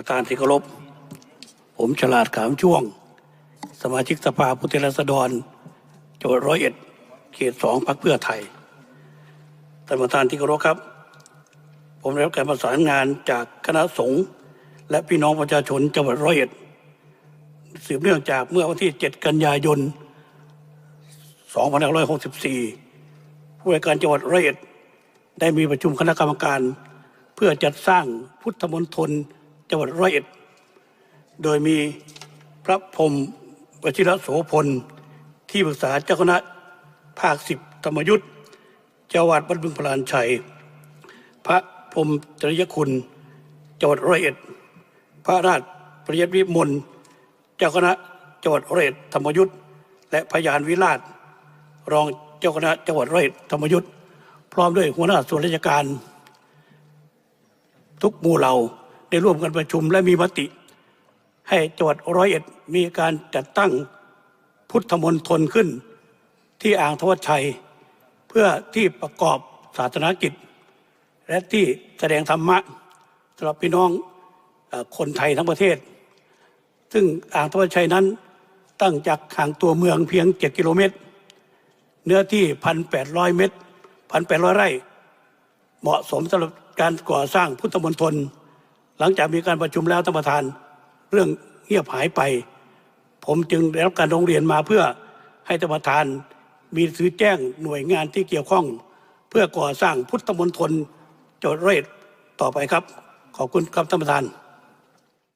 ประธานที่เคารพ ผมฉลาดขามช่วง สมาชิกสภาผู้แทนราษฎรจังหวัดร้อยเอ็ดเขตสองพรรคเพื่อไทยท่านประธานที่เคารพครับ ผมได้รับการประสานงานจากคณะสงฆ์และพี่น้องประชาชนจังหวัดร้อยเอ็ดสืบเนื่องจากเมื่อวันที่ 7 กันยายน 2564 ผู้ว่าการจังหวัดร้อยเอ็ดได้มีประชุมคณะกรรมการ เพื่อจัดสร้างพุทธมณฑล จังหวัดร้อยเอ็ด โดยมีพระพรมวชิรโสพล ที่ปรึกษาเจ้าคณะภาคสิบธรรมยุทธเจ้าอาวาดวัดบึงพลานชัย พระพรมจริยคุณจังหวัดร้อยเอ็ด พระราชปริยัติวิมลเจ้าคณะจังหวัดร้อยเอ็ดธรรมยุทธ์และพยานวิราช รองเจ้าคณะจังหวัดร้อยเอ็ดธรรมยุทธ์พร้อมด้วยหัวหน้าส่วนราชการ ทุกหมู่เหล่า ได้ร่วมกันประชุมและมีมติ ให้จังหวัดร้อยเอ็ดมีการจัดตั้งพุทธมณฑลขึ้น ที่อ่างทวัชชัย เพื่อที่ประกอบศาสนกิจ และที่แสดงธรรมะสำหรับพี่น้องคนไทยทั้งประเทศ ซึ่งอ่างทวัชชัยนั้นตั้งจากห่างตัวเมืองเพียง 7 กิโลเมตร เนื้อที่ 1,800 เมตร 1,800 ไร่ เหมาะสมสำหรับการก่อสร้างพุทธมณฑล หลังจากมีการประชุมแล้วท่านประธานเรื่องเงียบหายไป ผมจึงได้รับการร้องเรียนมาเพื่อให้ท่านประธานมีซื้อแจ้งหน่วยงานที่เกี่ยวข้อง เพื่อก่อสร้างพุทธมณฑลจดร้อยเรศต่อไปครับ ขอบคุณครับท่านประธาน